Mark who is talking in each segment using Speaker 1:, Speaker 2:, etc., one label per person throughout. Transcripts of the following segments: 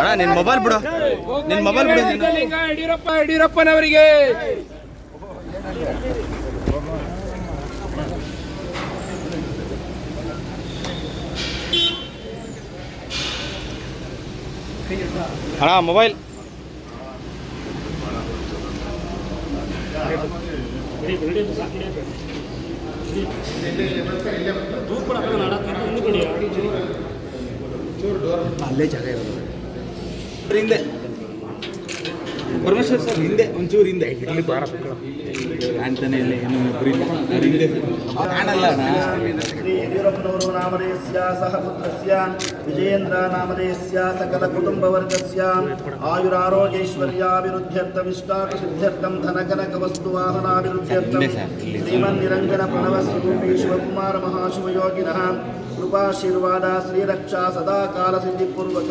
Speaker 1: ಅಣ್ಣ ನಿನ್ ಮೊಬೈಲ್ ಬಿಡು. ನಿನ್ ಮೊಬೈಲ್ ಬಿಡು
Speaker 2: ಯಡಿಯೂರಪ್ಪ ಯಡಿಯೂರಪ್ಪನವರಿಗೆ.
Speaker 1: ಅಣ್ಣ ಮೊಬೈಲ್ ಅಲ್ಲೇ ಜಾಗ ಇರೋದು. ಹಿಂದೆ. ಪರಮೇಶ್ವರ್ ಸರ್ ಹಿಂದೆ ಒಂಚೂರು ಹಿಂದೆ. ಇಲ್ಲಿ ಬಾರ ಕಾಣ್ತಾನೆ ಇಲ್ಲ ಏನು ಹಿಂದೆ. ಕಾಣಲ್ಲ.
Speaker 3: ಯಡಿಯೂರಪ್ಪನವರು ನಾಮಧೇಯಸ್ಯ ಸಹ ಪುತ್ರಸ್ಯ ವಿಜಯೇಂದ್ರ ನಾಮಧೇಯಸ್ಯ ಸಕಲ ಕುಟುಂಬವರ್ಗಸ್ಯ ಆಯುರಾರೋಗ್ಯೈಶ್ವರ್ಯಾಭಿವೃದ್ಧ್ಯರ್ಥಮಿಷ್ಟಾಕ ಸಿದ್ಧ್ಯರ್ಥಂ ಧನಕನಕ ವಸ್ತು ವಾಹನಾಭಿವೃದ್ಧ್ಯರ್ಥಂ. ಶ್ರೀಮನ್ ನಿರಂಜನ ಪ್ರಣವ ಸ್ವರೂಪಿ ಶಿವಕುಮಾರ ಮಹಾಶಿವಯೋಗಿನಃ ಕೃಪಾಶೀರ್ವಾದ ಶ್ರೀರಕ್ಷಾ ಸದಾ ಕಾಲ ಸಿದ್ಧಿಪೂರ್ವಕ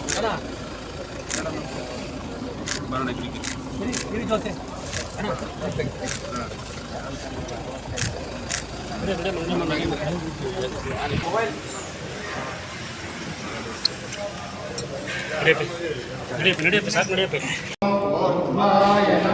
Speaker 3: ಪೂಜಾಂ ಕರ್ಮ ಕರಿಷ್ಯೇತ್ ಸಂಕಲ್ಪ್ಯಾಂ ಸರ್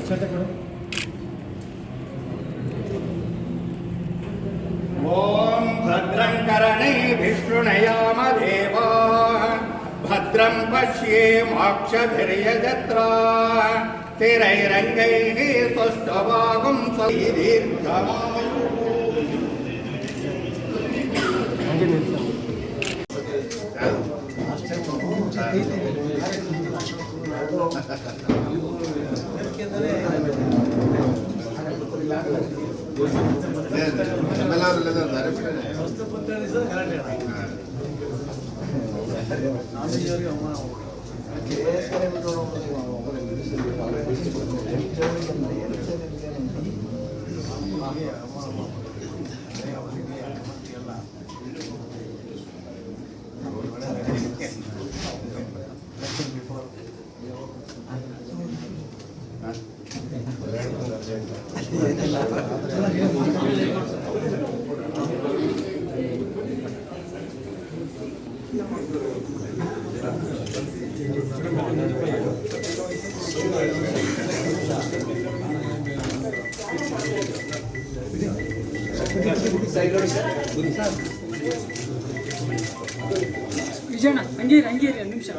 Speaker 4: अच्छा तक मैडम भद्रं करणे विष्णुनयामदेवा भद्रं पश्ये माक्षभिर्यजत्रा। स्थिरैरङ्गैः स्वस्तवागुं दीर्घमायु ಅರೆಸ್ಟ್
Speaker 5: ವಿಜಯಣ್ಣ ಹಂಗೇರಿ ಹಂಗೇರಿ ಒಂದು ನಿಮಿಷ.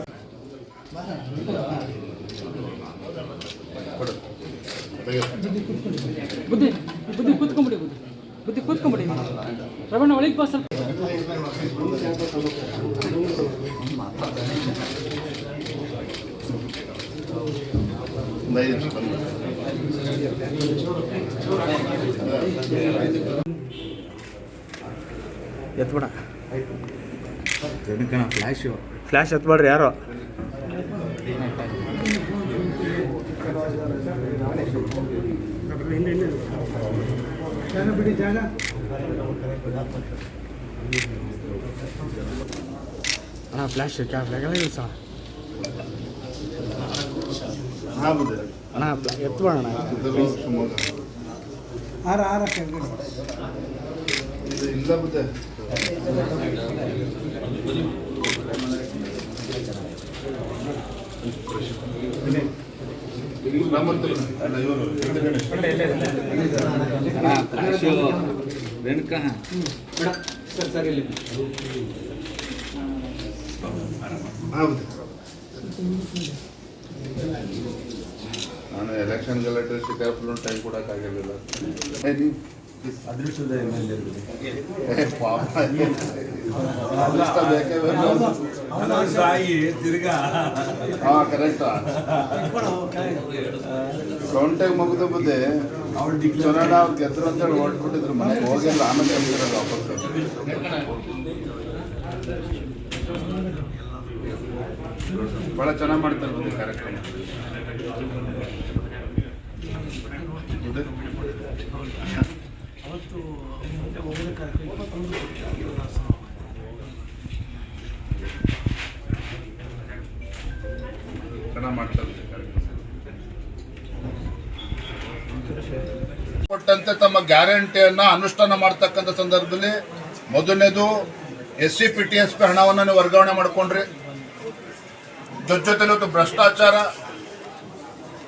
Speaker 5: ಬುದ್ಧಿ ಬುದ್ಧಿ ಕೂತ್ಕೊಂಬಿಡಿ, ಬುದ್ಧಿ. ಬುದ್ಧಿ ಕೂತ್ಕೊಂಬಿಡಿ. ರಮಣ ಒಳಗೆ ಬಾ ಸ್ವಲ್ಪ.
Speaker 1: ಎತ್ಬೇಡ. ಫ್ಲ್ಯಾಶು ಫ್ಲ್ಯಾಶ್ ಎತ್ಬೇಡ್ರಿ ಯಾರು.
Speaker 3: ಅಣ್ಣ ಫ್ಲ್ಯಾಶ್ ಕ್ಯಾ? ಫ್ಲಾಗ್ ಸರ್ ಅಣ್ಣ ಎತ್ಬೋಣ ಆರ ಆರ
Speaker 1: ಇಲ್ಲ ಫ್ಲಾಶು ರೇಣುಕಾ
Speaker 6: ನಾನು ಎಲೆಕ್ಷನ್ ಗಲಾಟೆ ಶಿಕಾರಪುರ ಟೈಮ್ ಕೊಡೋಕ್ಕಾಗಿರಲಿಲ್ಲ
Speaker 1: ಅದೃಷ್ಟದ
Speaker 6: ಅದೃಷ್ಟ ಬೇಕೇ ಬೇಕು ಹಾ ಕರೆಕ್ಟ್ ಕೌಂಟಾಗಿ ಮುಗಿದ ಬುದ್ಧಿ ಚುನಾವಣಾ ಅವ್ರು ಗೆದ್ರು ಅಂತೇಳಿ ಹೊರಟ್ಬಿಟ್ಟಿದ್ರು ಮನೆಗೆ ಹೋಗಿಲ್ಲ ಆಮೇಲೆ ಬಂದಿರೋದು ವಾಪಸ್. ಭಾಳ ಚೆನ್ನಾಗಿ ಮಾಡ್ತಾರೆ ಬುದ್ಧಿ ಕಾರ್ಯಕ್ರಮ. ಬುದ್ಧಿ? ಬುದ್ಧಿ ಕಾರ್ಯಕ್ರಮ ಕೊಟ್ಟಂತೆ ತಮ್ಮ ಗ್ಯಾರಂಟಿಯನ್ನ ಅನುಷ್ಠಾನ ಮಾಡ್ತಕ್ಕಂಥ ಸಂದರ್ಭದಲ್ಲಿ ಮೊದಲನೇದು S C P T S P ಹಣವನ್ನು ವರ್ಗಾವಣೆ ಮಾಡಿಕೊಂಡ್ರಿ. ಜೊತೆ ಜೊತೆಲಿ ಭ್ರಷ್ಟಾಚಾರ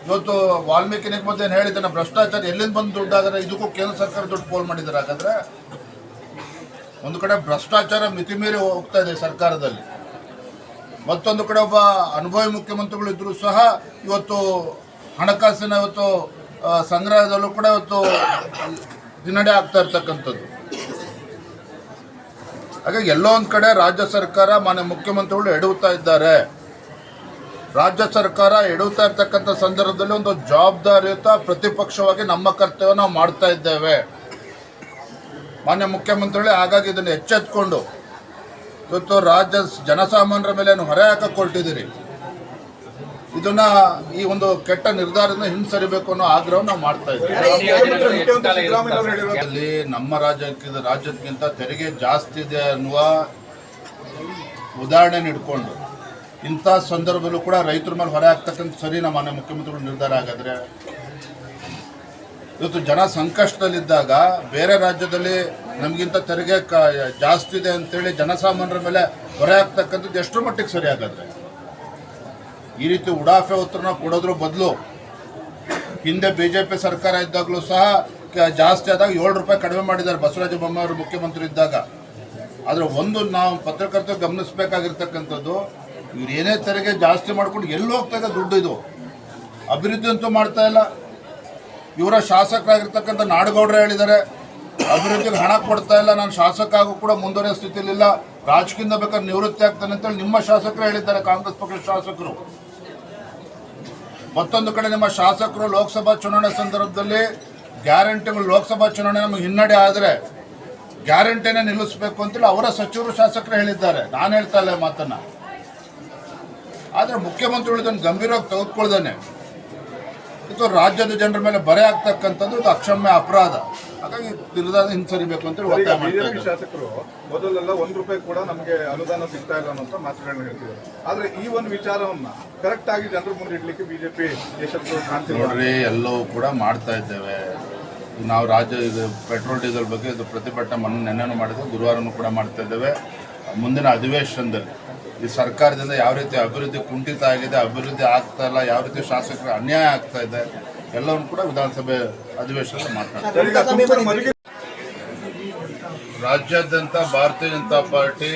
Speaker 6: ಇವತ್ತು ವಾಲ್ಮೀಕಿ ನಿಗಮದ ಏನು ಹೇಳಿದ್ದಾನೆ ಭ್ರಷ್ಟಾಚಾರ ಎಲ್ಲಿಂದ ಬಂದು ದುಡ್ಡಾದರೆ ಇದಕ್ಕೂ ಕೇಂದ್ರ ಸರ್ಕಾರ ದುಡ್ಡು ಪೋಲ್ ಮಾಡಿದ್ದಾರೆ ಹಾಗಾದ್ರೆ ಒಂದು ಕಡೆ ಭ್ರಷ್ಟಾಚಾರ ಮಿತಿ ಮೀರಿ ಹೋಗ್ತಾ ಇದೆ ಸರ್ಕಾರದಲ್ಲಿ. ಮತ್ತೊಂದು ಕಡೆ ಒಬ್ಬ ಅನುಭವಿ ಮುಖ್ಯಮಂತ್ರಿಗಳು ಇದ್ರು ಸಹ ಇವತ್ತು ಹಣಕಾಸಿನ ಇವತ್ತು ಸಂಗ್ರಹದಲ್ಲೂ ಕೂಡ ಇವತ್ತು ದಿನಡೆ ಆಗ್ತಾ ಇರ್ತಕ್ಕಂಥದ್ದು. ಹಾಗಾಗಿ ಎಲ್ಲೋ ಒಂದು ಕಡೆ ರಾಜ್ಯ ಸರ್ಕಾರ ಮಾನ್ಯ ಮುಖ್ಯಮಂತ್ರಿಗಳು ಎಡುತ್ತಾ ಇದ್ದಾರೆ. ರಾಜ್ಯ ಸರ್ಕಾರ ಎಡುತ್ತಾ ಇರ್ತಕ್ಕಂಥ ಸಂದರ್ಭದಲ್ಲಿ ಒಂದು ಜವಾಬ್ದಾರಿಯುತ ಪ್ರತಿಪಕ್ಷವಾಗಿ ನಮ್ಮ ಕರ್ತವ್ಯ ನಾವು ಮಾಡ್ತಾ ಇದ್ದೇವೆ. ಮಾನ್ಯ ಮುಖ್ಯಮಂತ್ರಿಗಳೇ ಹಾಗಾಗಿ ಇದನ್ನು ಎಚ್ಚೆತ್ಕೊಂಡು ಇವತ್ತು ರಾಜ್ಯ ಜನಸಾಮಾನ್ಯರ ಮೇಲೆ ಏನು ಹೊರೆ ಹಾಕಕ್ಕೆ ಹೊರಟಿದ್ದೀರಿ ಇದನ್ನ ಈ ಒಂದು ಕೆಟ್ಟ ನಿರ್ಧಾರದಿಂದ ಹಿಂಸರಿಬೇಕು ಅನ್ನೋ ಆಗ್ರಹ ನಾವು ಮಾಡ್ತಾ ಇದ್ದೀವಿ. ಅಲ್ಲಿ ನಮ್ಮ ರಾಜ್ಯಕ್ಕೆ ರಾಜ್ಯಕ್ಕಿಂತ ತೆರಿಗೆ ಜಾಸ್ತಿ ಇದೆ ಅನ್ನುವ ಉದಾಹರಣೆ ಇಟ್ಕೊಂಡು ಇಂಥ ಸಂದರ್ಭದಲ್ಲೂ ಕೂಡ ರೈತರ ಮೇಲೆ ಹೊರೆ ಆಗ್ತಕ್ಕಂಥ ಸರಿ ನಮ್ಮ ಮಾನ್ಯ ಮುಖ್ಯಮಂತ್ರಿಗಳು ನಿರ್ಧಾರ ಆಗಿದ್ರೆ ಇವತ್ತು ಜನ ಸಂಕಷ್ಟದಲ್ಲಿದ್ದಾಗ ಬೇರೆ ರಾಜ್ಯದಲ್ಲಿ ನಮಗಿಂತ ತೆರಿಗೆ ಕ ಜಾಸ್ತಿ ಇದೆ ಅಂತೇಳಿ ಜನಸಾಮಾನ್ಯರ ಮೇಲೆ ಹೊರೆ ಆಗ್ತಕ್ಕಂಥದ್ದು ಎಷ್ಟರ ಮಟ್ಟಿಗೆ ಸರಿ ಈ ರೀತಿ ಉಡಾಫೆ ಉತ್ತರನ ಕೊಡೋದ್ರ ಬದಲು ಹಿಂದೆ ಬಿ ಜೆ ಪಿ ಸರ್ಕಾರ ಇದ್ದಾಗಲೂ ಸಹ ಜಾಸ್ತಿ ಆದಾಗ ಏಳು ರೂಪಾಯಿ ಕಡಿಮೆ ಮಾಡಿದ್ದಾರೆ ಬಸವರಾಜ ಬೊಮ್ಮಾಯಿ ಅವರು ಮುಖ್ಯಮಂತ್ರಿ ಇದ್ದಾಗ. ಆದರೆ ಒಂದು ನಾವು ಪತ್ರಕರ್ತರು ಗಮನಿಸಬೇಕಾಗಿರ್ತಕ್ಕಂಥದ್ದು ಇವ್ರು ಏನೇ ತೆರಿಗೆ ಜಾಸ್ತಿ ಮಾಡ್ಕೊಂಡು ಎಲ್ಲಿ ಹೋಗ್ತಾ ದುಡ್ಡು ಇದು? ಅಭಿವೃದ್ಧಿ ಅಂತೂ ಮಾಡ್ತಾ ಇಲ್ಲ. ಇವರ ಶಾಸಕರಾಗಿರ್ತಕ್ಕಂಥ ನಾಡಗೌಡರು ಹೇಳಿದ್ದಾರೆ, ಅಭಿವೃದ್ಧಿಗೆ ಹಣ ಕೊಡ್ತಾ ಇಲ್ಲ, ನಾನು ಶಾಸಕ ಆಗು ಕೂಡ ಮುಂದುವರಿಯೋ ಸ್ಥಿತಿಲಿಲ್ಲ ರಾಜಕೀಯದಿಂದ ಬೇಕಾದ್ರೆ ನಿವೃತ್ತಿ ಆಗ್ತಾನೆ ಅಂತೇಳಿ ನಿಮ್ಮ ಶಾಸಕರು ಹೇಳಿದ್ದಾರೆ, ಕಾಂಗ್ರೆಸ್ ಪಕ್ಷದ ಶಾಸಕರು. ಮತ್ತೊಂದು ಕಡೆ ನಿಮ್ಮ ಶಾಸಕರು ಲೋಕಸಭಾ ಚುನಾವಣೆ ಸಂದರ್ಭದಲ್ಲಿ ಗ್ಯಾರಂಟಿಗಳು ಲೋಕಸಭಾ ಚುನಾವಣೆ ನಮಗೆ ಹಿನ್ನಡೆ ಆದರೆ ಗ್ಯಾರಂಟಿನೇ ನಿಲ್ಲಿಸಬೇಕು ಅಂತೇಳಿ ಅವರ ಸಚಿವರು ಶಾಸಕರು ಹೇಳಿದ್ದಾರೆ. ನಾನು ಹೇಳ್ತಾ ಇಲ್ಲ ಮಾತನ್ನ. ಆದರೆ ಮುಖ್ಯಮಂತ್ರಿಗಳು ಇದನ್ನು ಗಂಭೀರವಾಗಿ ತೆಗೆದುಕೊಳ್ದೇನೆ ಇದು ರಾಜ್ಯದ ಜನರ ಮೇಲೆ ಬರೆ ಆಗ್ತಕ್ಕಂಥದ್ದು ಇದು ಅಕ್ಷಮ್ಯ ಅಪರಾಧ. ಹಾಗಾಗಿ ನಿರ್ಧಾರ ಹಿಂಸರಿಬೇಕು
Speaker 7: ಅಂತ
Speaker 6: ಹೇಳಿ
Speaker 7: ಶಾಸಕರು ಮೊದಲೆಲ್ಲ ಒಂದು ರೂಪಾಯಿ ಕೂಡ ನಮಗೆ ಅನುದಾನ ಸಿಗ್ತಾ ಇಲ್ಲ ಅನ್ನೋ ಮಾತುಗಳನ್ನ ಹೇಳ್ತಿದ್ದಾರೆ. ಆದರೆ ಈ ಒಂದು ವಿಚಾರವನ್ನ ಕರೆಕ್ಟ್ ಆಗಿ ಜನರ ಮುಂದೆ ಇಡ್ಲಿಕ್ಕೆ ಬಿಜೆಪಿ ಕಾಣ್ತಿಲ್ಲ.
Speaker 6: ನೋಡ್ರಿ ಎಲ್ಲವೂ ಕೂಡ ಮಾಡ್ತಾ ಇದ್ದೇವೆ. ನಾವು ರಾಜ್ಯ ಇದು ಪೆಟ್ರೋಲ್ ಡೀಸೆಲ್ ಬಗ್ಗೆ ಇದು ಪ್ರತಿಭಟನೆ ಮೊನ್ನೆ ನೆನ್ನೆನೂ ಮಾಡಿದ್ವಿ ಗುರುವಾರನೂ ಕೂಡ ಮಾಡ್ತಾ ಇದ್ದೇವೆ. ಮುಂದಿನ ಅಧಿವೇಶನದಲ್ಲಿ ಈ ಸರ್ಕಾರದಿಂದ ಯಾವ ರೀತಿ ಅಭಿವೃದ್ಧಿ ಕುಂಠಿತ ಆಗಿದೆ ಅಭಿವೃದ್ಧಿ ಆಗ್ತಾ ಇಲ್ಲ ಯಾವ ರೀತಿ ಶಾಸಕರ ಅನ್ಯಾಯ ಆಗ್ತಾ ಇದೆ ಎಲ್ಲವನ್ನು ಕೂಡ ವಿಧಾನಸಭೆ ಅಧಿವೇಶನದಲ್ಲಿ ಮಾತನಾಡ್ತಾರೆ. ರಾಜ್ಯಾದ್ಯಂತ ಭಾರತೀಯ ಜನತಾ ಪಾರ್ಟಿ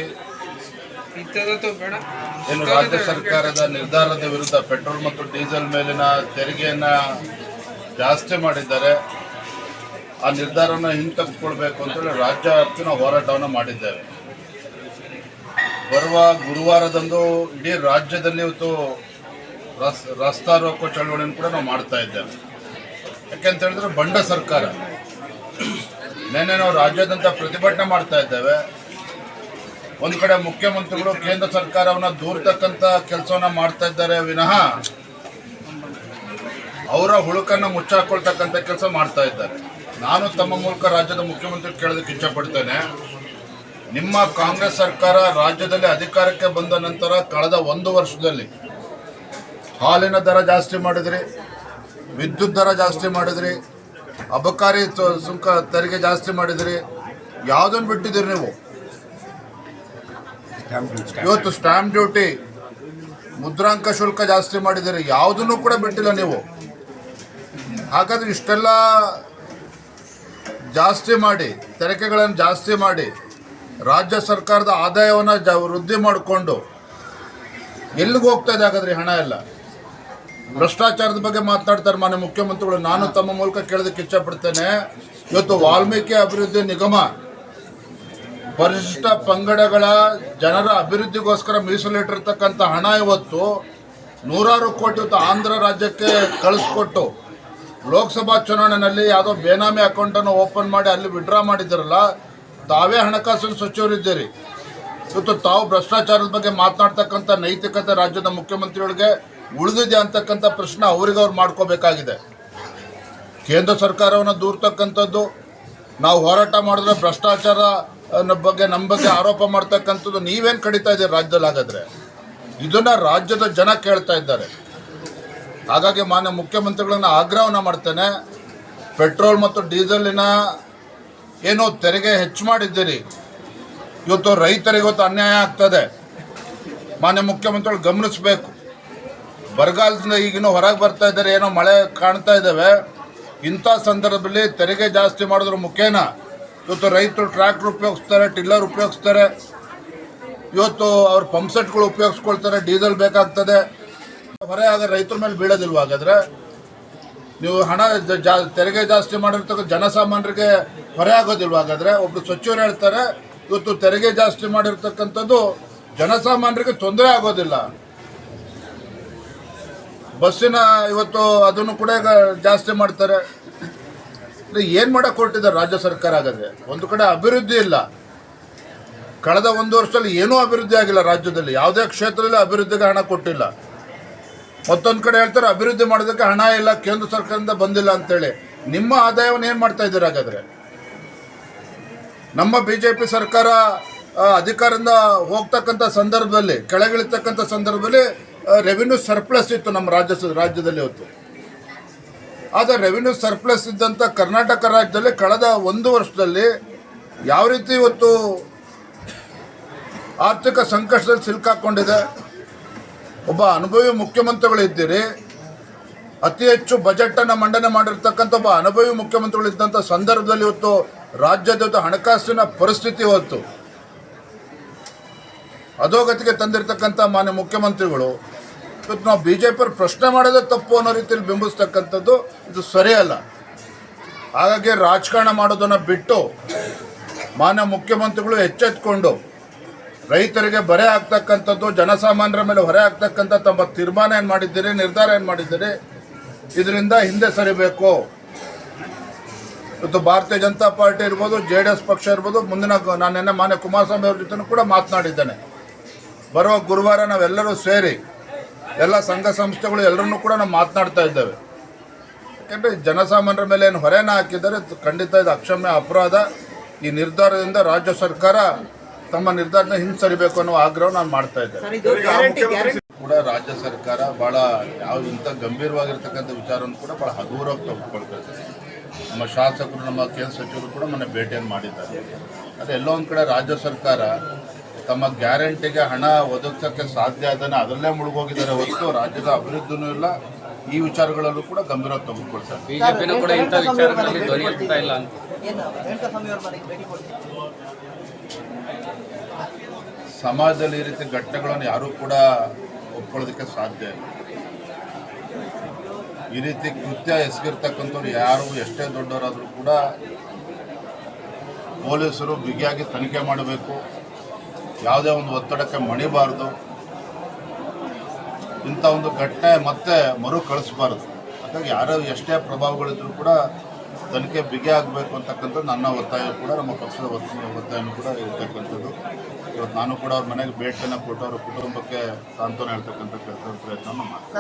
Speaker 6: ಏನು ರಾಜ್ಯ ಸರ್ಕಾರದ ನಿರ್ಧಾರದ ವಿರುದ್ಧ ಪೆಟ್ರೋಲ್ ಮತ್ತು ಡೀಸೆಲ್ ಮೇಲಿನ ತೆರಿಗೆಯನ್ನ ಜಾಸ್ತಿ ಮಾಡಿದ್ದಾರೆ. ಆ ನಿರ್ಧಾರನ ಹಿಂತಪ್ಪಿಕೊಳ್ಬೇಕು ಅಂತೇಳಿ ರಾಜ್ಯ ವ್ಯಾಪ್ತಿನ ಹೋರಾಟವನ್ನು ಮಾಡಿದ್ದೇವೆ. ಬರುವ ಗುರುವಾರದಂದು ಇಡೀ ರಾಜ್ಯದಲ್ಲಿ ಇವತ್ತು ರಸ್ ರಸ್ತಾ ರೋಕೋ ಚಳವಳಿಯನ್ನು ಕೂಡ ನಾವು ಮಾಡ್ತಾ ಇದ್ದೇವೆ. ಯಾಕೆಂತ ಹೇಳಿದ್ರೆ ಬಂಡ ಸರ್ಕಾರ. ನಿನ್ನೆ ನಾವು ರಾಜ್ಯಾದ್ಯಂತ ಪ್ರತಿಭಟನೆ ಮಾಡ್ತಾ ಇದ್ದೇವೆ. ಒಂದು ಕಡೆ ಮುಖ್ಯಮಂತ್ರಿಗಳು ಕೇಂದ್ರ ಸರ್ಕಾರವನ್ನ ದೂರ್ತಕ್ಕಂಥ ಕೆಲಸವನ್ನ ಮಾಡ್ತಾ ಇದ್ದಾರೆ ವಿನಃ ಅವರ ಹುಳುಕನ್ನ ಮುಚ್ಚಾಕೊಳ್ತಕ್ಕಂಥ ಕೆಲಸ ಮಾಡ್ತಾ ಇದ್ದಾರೆ. ನಾನು ತಮ್ಮ ಮೂಲಕ ರಾಜ್ಯದ ಮುಖ್ಯಮಂತ್ರಿ ಕೇಳೋದಕ್ಕೆ ಇಚ್ಛಪಡ್ತೇನೆ ನಿಮ್ಮ ಕಾಂಗ್ರೆಸ್ ಸರ್ಕಾರ ರಾಜ್ಯದಲ್ಲಿ ಅಧಿಕಾರಕ್ಕೆ ಬಂದ ನಂತರ ಕಳೆದ ಒಂದು ವರ್ಷದಲ್ಲಿ ಹಾಲಿನ ದರ ಜಾಸ್ತಿ ಮಾಡಿದ್ರಿ, ವಿದ್ಯುತ್ ದರ ಜಾಸ್ತಿ ಮಾಡಿದ್ರಿ, ಅಬಕಾರಿ ಸುಂಕ ತೆರಿಗೆ ಜಾಸ್ತಿ ಮಾಡಿದ್ರಿ ಯಾವುದನ್ನು ಬಿಟ್ಟಿದ್ದೀರಿ ನೀವು? ಇವತ್ತು ಸ್ಟ್ಯಾಂಪ್ ಡ್ಯೂಟಿ ಮುದ್ರಾಂಕ ಶುಲ್ಕ ಜಾಸ್ತಿ ಮಾಡಿದ್ದೀರಿ, ಯಾವುದನ್ನು ಕೂಡ ಬಿಟ್ಟಿಲ್ಲ ನೀವು. ಹಾಗಾದ್ರೆ ಇಷ್ಟೆಲ್ಲ ಜಾಸ್ತಿ ಮಾಡಿ ತೆರಿಗೆಗಳನ್ನು ಜಾಸ್ತಿ ಮಾಡಿ ರಾಜ್ಯ ಸರ್ಕಾರದ ಆದಾಯವನ್ನು ಜ ವೃದ್ಧಿ ಮಾಡಿಕೊಂಡು ಎಲ್ಲಿಗೆ ಹೋಗ್ತಾ ಇದೆ ಹಾಗಾದ್ರೆ ಹಣ ಎಲ್ಲ? ಭ್ರಷ್ಟಾಚಾರದ ಬಗ್ಗೆ ಮಾತನಾಡ್ತಾರೆ ಮಾನ್ಯ ಮುಖ್ಯಮಂತ್ರಿಗಳು. ನಾನು ತಮ್ಮ ಮೂಲಕ ಕೇಳೋದಕ್ಕೆ ಇಚ್ಛಪಡ್ತೇನೆ. ಇವತ್ತು ವಾಲ್ಮೀಕಿ ಅಭಿವೃದ್ಧಿ ನಿಗಮ ಪರಿಶಿಷ್ಟ ಪಂಗಡಗಳ ಜನರ ಅಭಿವೃದ್ಧಿಗೋಸ್ಕರ ಮೀಸಲಿಟ್ಟಿರ್ತಕ್ಕಂಥ ಹಣ ಇವತ್ತು ನೂರಾರು ಕೋಟಿ ಇವತ್ತು ಆಂಧ್ರ ರಾಜ್ಯಕ್ಕೆ ಕಳಿಸ್ಕೊಟ್ಟು ಲೋಕಸಭಾ ಚುನಾವಣೆಯಲ್ಲಿ ಯಾವುದೋ ಬೇನಾಮಿ ಅಕೌಂಟನ್ನು ಓಪನ್ ಮಾಡಿ ಅಲ್ಲಿ ವಿಡ್ರಾ ಮಾಡಿದ್ದೀರಲ್ಲ ತಾವೇ ಹಣಕಾಸಿನ ಸಚಿವರಿದ್ದೀರಿ. ಇವತ್ತು ತಾವು ಭ್ರಷ್ಟಾಚಾರದ ಬಗ್ಗೆ ಮಾತನಾಡ್ತಕ್ಕಂಥ ನೈತಿಕತೆ ರಾಜ್ಯದ ಮುಖ್ಯಮಂತ್ರಿಗಳಿಗೆ ಉಳಿದಿದೆ ಅಂತಕ್ಕಂಥ ಪ್ರಶ್ನೆ ಅವರಿಗೆ ಅವ್ರು ಮಾಡ್ಕೋಬೇಕಾಗಿದೆ. ಕೇಂದ್ರ ಸರ್ಕಾರವನ್ನು ದೂರ್ತಕ್ಕಂಥದ್ದು, ನಾವು ಹೋರಾಟ ಮಾಡಿದ್ರೆ ಭ್ರಷ್ಟಾಚಾರ ಬಗ್ಗೆ ನಮ್ಮ ಬಗ್ಗೆ ಆರೋಪ ಮಾಡ್ತಕ್ಕಂಥದ್ದು ನೀವೇನು ಕಡಿತಾ ಇದ್ದೀರಿ ರಾಜ್ಯದಲ್ಲಿ ಹಾಗಾದರೆ? ಇದನ್ನ ರಾಜ್ಯದ ಜನ ಕೇಳ್ತಾ ಇದ್ದಾರೆ. ಹಾಗಾಗಿ ಮಾನ್ಯ ಮುಖ್ಯಮಂತ್ರಿಗಳನ್ನ ಆಗ್ರಹವನ್ನು ಮಾಡ್ತೇನೆ. ಪೆಟ್ರೋಲ್ ಮತ್ತು ಡೀಸೆಲಿನ ಏನೋ ತೆರಿಗೆ ಹೆಚ್ಚು ಮಾಡಿದ್ದೀರಿ. ಇವತ್ತು ರೈತರಿಗೆ ಇವತ್ತು ಅನ್ಯಾಯ ಆಗ್ತದೆ. ಮಾನ್ಯ ಮುಖ್ಯಮಂತ್ರಿಗಳು ಗಮನಿಸಬೇಕು. ಬರಗಾಲದಿಂದ ಈಗಿನ ಹೊರಗೆ ಬರ್ತಾ ಇದ್ದಾರೆ, ಏನೋ ಮಳೆ ಕಾಣ್ತಾ ಇದ್ದಾವೆ. ಇಂಥ ಸಂದರ್ಭದಲ್ಲಿ ತೆರಿಗೆ ಜಾಸ್ತಿ ಮಾಡೋದ್ರ ಮುಖೇನ. ಇವತ್ತು ರೈತರು ಟ್ರ್ಯಾಕ್ಟರ್ ಉಪಯೋಗಿಸ್ತಾರೆ, ಟಿಲ್ಲರ್ ಉಪಯೋಗಿಸ್ತಾರೆ. ಇವತ್ತು ಅವ್ರ ಪಂಪ್ಸೆಟ್ಗಳು ಉಪಯೋಗಿಸ್ಕೊಳ್ತಾರೆ, ಡೀಸೆಲ್ ಬೇಕಾಗ್ತದೆ. ಹೊರೆ ಆಗ ರೈತರ ಮೇಲೆ ಬೀಳೋದಿಲ್ವ ಹಾಗಾದ್ರೆ? ನೀವು ಹಣ ಜಾ ತೆರಿಗೆ ಜಾಸ್ತಿ ಮಾಡಿರ್ತಕ್ಕ ಜನಸಾಮಾನ್ಯರಿಗೆ ಹೊರೆ ಆಗೋದಿಲ್ವ? ಹಾಗಾದರೆ ಒಬ್ಬರು ಸಚಿವರು ಹೇಳ್ತಾರೆ, ಇವತ್ತು ತೆರಿಗೆ ಜಾಸ್ತಿ ಮಾಡಿರ್ತಕ್ಕಂಥದ್ದು ಜನಸಾಮಾನ್ಯರಿಗೆ ತೊಂದರೆ ಆಗೋದಿಲ್ಲ. ಬಸ್ಸಿನ ಇವತ್ತು ಅದನ್ನು ಕೂಡ ಜಾಸ್ತಿ ಮಾಡ್ತಾರೆ. ಏನು ಮಾಡಕ್ಕೆ ಹೊರಟಿದ್ದಾರೆ ರಾಜ್ಯ ಸರ್ಕಾರ ಹಾಗಾದ್ರೆ? ಒಂದು ಕಡೆ ಅಭಿವೃದ್ಧಿ ಇಲ್ಲ. ಕಳೆದ ಒಂದು ವರ್ಷದಲ್ಲಿ ಏನೂ ಅಭಿವೃದ್ಧಿ ಆಗಿಲ್ಲ ರಾಜ್ಯದಲ್ಲಿ. ಯಾವುದೇ ಕ್ಷೇತ್ರದಲ್ಲಿ ಅಭಿವೃದ್ಧಿಗೆ ಹಣ ಕೊಟ್ಟಿಲ್ಲ. ಮತ್ತೊಂದು ಕಡೆ ಹೇಳ್ತಾರೆ, ಅಭಿವೃದ್ಧಿ ಮಾಡೋದಕ್ಕೆ ಹಣ ಇಲ್ಲ, ಕೇಂದ್ರ ಸರ್ಕಾರದಿಂದ ಬಂದಿಲ್ಲ ಅಂತೇಳಿ. ನಿಮ್ಮ ಆದಾಯವನ್ನು ಏನು ಮಾಡ್ತಾ ಇದ್ದೀರ ಹಾಗಾದ್ರೆ? ನಮ್ಮ ಬಿ ಜೆ ಪಿ ಸರ್ಕಾರ ಅಧಿಕಾರದಿಂದ ಹೋಗ್ತಕ್ಕಂಥ ಸಂದರ್ಭದಲ್ಲಿ, ಕೆಳಗಿಳಿತಕ್ಕಂಥ ಸಂದರ್ಭದಲ್ಲಿ ರೆವಿನ್ಯೂ ಸರ್ಪ್ಲಸ್ ಇತ್ತು ನಮ್ಮ ರಾಜ್ಯ ರಾಜ್ಯದಲ್ಲಿ ಇವತ್ತು. ಆದರೆ ರೆವಿನ್ಯೂ ಸರ್ಪ್ಲಸ್ ಇದ್ದಂಥ ಕರ್ನಾಟಕ ರಾಜ್ಯದಲ್ಲಿ ಕಳೆದ ಒಂದು ವರ್ಷದಲ್ಲಿ ಯಾವ ರೀತಿ ಇವತ್ತು ಆರ್ಥಿಕ ಸಂಕಷ್ಟದಲ್ಲಿ ಸಿಲುಕಾಕೊಂಡಿದೆ ಒಬ್ಬ ಅನುಭವಿ ಮುಖ್ಯಮಂತ್ರಿಗಳು ಇದ್ದೀರಿ ಅತಿ ಹೆಚ್ಚು ಬಜೆಟನ್ನು ಮಂಡನೆ ಮಾಡಿರ್ತಕ್ಕಂಥ ಒಬ್ಬ ಅನುಭವಿ ಮುಖ್ಯಮಂತ್ರಿಗಳು ಇದ್ದಂಥ ಸಂದರ್ಭದಲ್ಲಿ ಇವತ್ತು ರಾಜ್ಯದ ಹಣಕಾಸಿನ ಪರಿಸ್ಥಿತಿ ಇವತ್ತು ಅಧೋಗತಿಗೆ ತಂದಿರತಕ್ಕಂಥ ಮಾನ್ಯ ಮುಖ್ಯಮಂತ್ರಿಗಳು, ಇವತ್ತು ನಾವು ಬಿ ಜೆ ಪ್ರಶ್ನೆ ಮಾಡೋದೇ ತಪ್ಪು ಅನ್ನೋ ರೀತಿಯಲ್ಲಿ ಬಿಂಬಿಸ್ತಕ್ಕಂಥದ್ದು ಇದು ಸರಿಯಲ್ಲ. ಹಾಗಾಗಿ ರಾಜಕಾರಣ ಮಾಡೋದನ್ನು ಬಿಟ್ಟು ಮಾನ್ಯ ಮುಖ್ಯಮಂತ್ರಿಗಳು ಎಚ್ಚೆತ್ಕೊಂಡು ರೈತರಿಗೆ ಬರೆ ಆಗ್ತಕ್ಕಂಥದ್ದು, ಜನಸಾಮಾನ್ಯರ ಮೇಲೆ ಹೊರೆ ಆಗ್ತಕ್ಕಂಥ ತಮ್ಮ ತೀರ್ಮಾನ ಏನು ಮಾಡಿದ್ದೀರಿ, ನಿರ್ಧಾರ ಏನು ಮಾಡಿದ್ದೀರಿ, ಇದರಿಂದ ಹಿಂದೆ ಸರಿಬೇಕು. ಇವತ್ತು ಭಾರತೀಯ ಜನತಾ ಪಾರ್ಟಿ ಇರ್ಬೋದು, ಜೆ ಡಿ ಎಸ್ ಪಕ್ಷ ಇರ್ಬೋದು, ಮುಂದಿನ ನಾನು ನಿನ್ನೆ ಮಾನ್ಯ ಕುಮಾರಸ್ವಾಮಿ ಅವ್ರ ಜೊತೆ ಕೂಡ ಮಾತನಾಡಿದ್ದೇನೆ. ಬರುವ ಗುರುವಾರ ನಾವೆಲ್ಲರೂ ಸೇರಿ, ಎಲ್ಲ ಸಂಘ ಸಂಸ್ಥೆಗಳು ಎಲ್ಲರನ್ನೂ ಕೂಡ ನಾವು ಮಾತನಾಡ್ತಾ ಇದ್ದೇವೆ. ಯಾಕೆಂದರೆ ಜನಸಾಮಾನ್ಯರ ಮೇಲೆ ಏನು ಹೊರೆನ ಹಾಕಿದ್ದಾರೆ, ಖಂಡಿತ ಇದು ಅಕ್ಷಮ್ಯ ಅಪರಾಧ. ಈ ನಿರ್ಧಾರದಿಂದ ರಾಜ್ಯ ಸರ್ಕಾರ ತಮ್ಮ ನಿರ್ಧಾರನ ಹಿಂಸರಿಬೇಕು ಅನ್ನೋ ಆಗ್ರಹ ನಾನು ಮಾಡ್ತಾ ಇದ್ದೇನೆ. ಕೂಡ ರಾಜ್ಯ ಸರ್ಕಾರ ಬಹಳ ಯಾವ ಇಂಥ ಗಂಭೀರವಾಗಿರ್ತಕ್ಕಂಥ ವಿಚಾರವನ್ನು ಕೂಡ ಬಹಳ ಹಗುರವಾಗಿ ತೆಗೆದುಕೊಳ್ತಾ ಇದೆ ನಮ್ಮ ಶಾಸಕರು ನಮ್ಮ ಕೇಂದ್ರ ಸಚಿವರು ಕೂಡ ಮೊನ್ನೆ ಭೇಟಿಯನ್ನು ಮಾಡಿದ್ದಾರೆ. ಆದರೆ ಎಲ್ಲೋ ಒಂದು ಕಡೆ ರಾಜ್ಯ ಸರ್ಕಾರ ತಮ್ಮ ಗ್ಯಾರಂಟಿಗೆ ಹಣ ಒದಗಿಸೋಕ್ಕೆ ಸಾಧ್ಯ ಅದನ್ನು ಅದರಲ್ಲೇ ಮುಳುಗೋಗಿದ್ದಾರೆ ಹೊರತು ರಾಜ್ಯದ ಅಭಿವೃದ್ಧಿನೂ ಇಲ್ಲ. ಈ ವಿಚಾರಗಳಲ್ಲೂ ಕೂಡ ಗಂಭೀರವಾಗಿ ತೆಗೆದುಕೊಳ್ತಾರೆ
Speaker 8: ಬಿಜೆಪಿನೂ ಕೂಡ ಇಂಥ ವಿಚಾರಗಳಲ್ಲಿ ಧ್ವನಿ ಎತ್ತಾ ಇಲ್ಲ ಅಂತ.
Speaker 6: ಸಮಾಜದಲ್ಲಿ ಈ ರೀತಿ ಘಟನೆಗಳನ್ನು ಯಾರೂ ಕೂಡ ಒಪ್ಕೊಳ್ಳೋದಕ್ಕೆ ಸಾಧ್ಯ ಇಲ್ಲ. ಈ ರೀತಿ ಕೃತ್ಯ ಎಸಗಿರ್ತಕ್ಕಂಥವ್ರು ಯಾರು ಎಷ್ಟೇ ದೊಡ್ಡವರಾದರೂ ಕೂಡ ಪೊಲೀಸರು ಬಿಗಿಯಾಗಿ ತನಿಖೆ ಮಾಡಬೇಕು. ಯಾವುದೇ ಒಂದು ಒತ್ತಡಕ್ಕೆ ಮಣಿಬಾರ್ದು. ಇಂಥ ಒಂದು ಘಟನೆ ಮತ್ತೆ ಮರು ಕಳಿಸ್ಬಾರ್ದು. ಹಾಗಾಗಿ ಯಾರೋ ಎಷ್ಟೇ ಪ್ರಭಾವಗಳಿದ್ರೂ ಕೂಡ ತನಿಖೆ ಬಿಗಿ ಆಗಬೇಕು ಅಂತಕ್ಕಂಥದ್ದು ನನ್ನ ಒತ್ತಾಯ ಕೂಡ, ನಮ್ಮ ಪಕ್ಷದ ಒತ್ತಾಯ ಒತ್ತಾಯನೂ ಕೂಡ ಇರ್ತಕ್ಕಂಥದ್ದು. ಇವತ್ತು ನಾನು ಕೂಡ ಅವ್ರ ಮನೆಗೆ ಭೇಟಿಯನ್ನು ಕೊಟ್ಟು ಅವ್ರ ಕುಟುಂಬಕ್ಕೆ ಸಾಂತ್ವನ ಹೇಳ್ತಕ್ಕಂಥ ಕೆಲಸ ಪ್ರಯತ್ನ ಮಾಡ್ತೀನಿ.